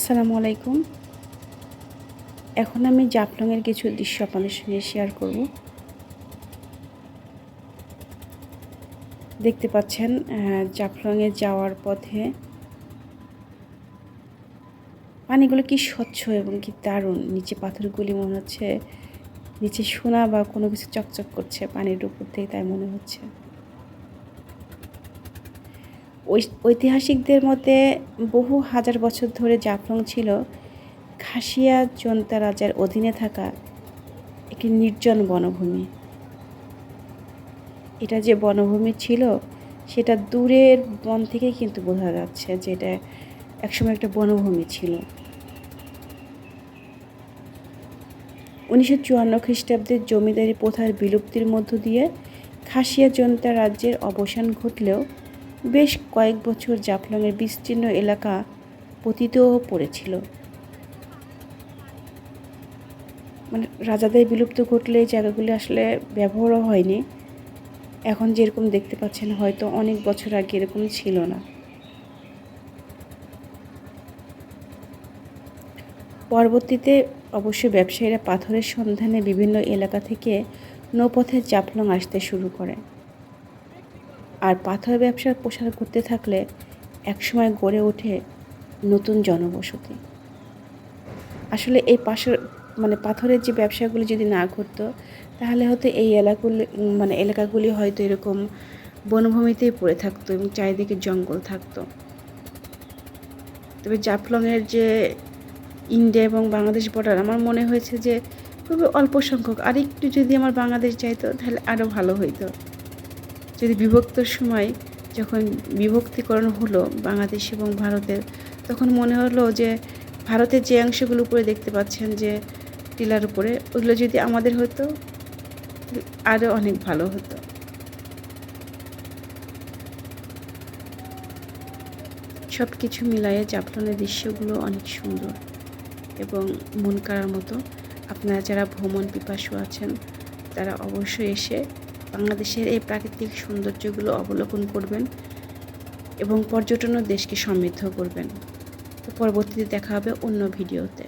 আসসালামু আলাইকুম। এখন আমি জাফলংয়ের কিছু দৃশ্য আপনাদের সঙ্গে শেয়ার করব। দেখতে পাচ্ছেন জাফলংয়ে যাওয়ার পথে পানিগুলো কি স্বচ্ছ এবং কি দারুণ। নিচে পাথরগুলি মনে হচ্ছে, নিচে সোনা বা কোনো কিছু চকচক করছে পানির উপর থেকে তাই মনে হচ্ছে। ঐতিহাসিকদের মতে বহু হাজার বছর ধরে জাফলং ছিল খাসিয়া জনতা রাজার অধীনে থাকা একটি নির্জন বনভূমি। এটা যে বনভূমি ছিল, সেটা দূরের বন থেকে কিন্তু বোঝা যাচ্ছে যে এটা একসময় একটা বনভূমি ছিল। উনিশশো চুয়ান্ন খ্রিস্টাব্দের জমিদারি প্রথার বিলুপ্তির মধ্য দিয়ে খাসিয়া জনতা রাজ্যের অবসান ঘটলেও বেশ কয়েক বছর জাফলংয়ের বিস্তীর্ণ এলাকা পতিতও পড়েছিল। মানে রাজাদের বিলুপ্ত ঘটলে এই জায়গাগুলি আসলে ব্যবহারও হয়নি। এখন যেরকম দেখতে পাচ্ছেন, হয়তো অনেক বছর আগে এরকম ছিল না। পরবর্তীতে অবশ্য ব্যবসায়ীরা পাথরের সন্ধানে বিভিন্ন এলাকা থেকে নৌপথে জাফলং আসতে শুরু করে। আর পাথর ব্যবসার প্রসার করতে থাকলে একসময় গড়ে ওঠে নতুন জনবসতি। আসলে এই পাশের মানে পাথরের যে ব্যবসাগুলি যদি না করতো তাহলে হয়তো এই এলাকাগুলি মানে এলাকাগুলি হয়তো এরকম বনভূমিতেই পড়ে থাকতো এবং চারিদিকে জঙ্গল থাকতো। তবে জাফলংয়ের যে ইন্ডিয়া এবং বাংলাদেশ বর্ডার আমার মনে হয়েছে যে খুবই অল্প সংখ্যক। আর একটু যদি আমার বাংলাদেশ যাইতো, তাহলে আরও ভালো হইতো। যদি বিভক্তর সময় যখন বিভক্তিকরণ হলো বাংলাদেশ এবং ভারতের, তখন মনে হলো যে ভারতের যে অংশগুলো উপরে দেখতে পাচ্ছেন যে টিলার উপরে, ওগুলো যদি আমাদের হতো আরও অনেক ভালো হতো। সব কিছু মিলায়ে জাফলনের দৃশ্যগুলো অনেক সুন্দর এবং মন কাড়ার মতো। আপনারা যারা ভ্রমণ পিপাসু আছেন, তারা অবশ্যই এসে বাংলাদেশের এই প্রাকৃতিক সৌন্দর্যগুলো অবলোকন করবেন এবং পর্যটনও দেশকে সমৃদ্ধ করবেন। তো পরবর্তীতে দেখা হবে অন্য ভিডিওতে।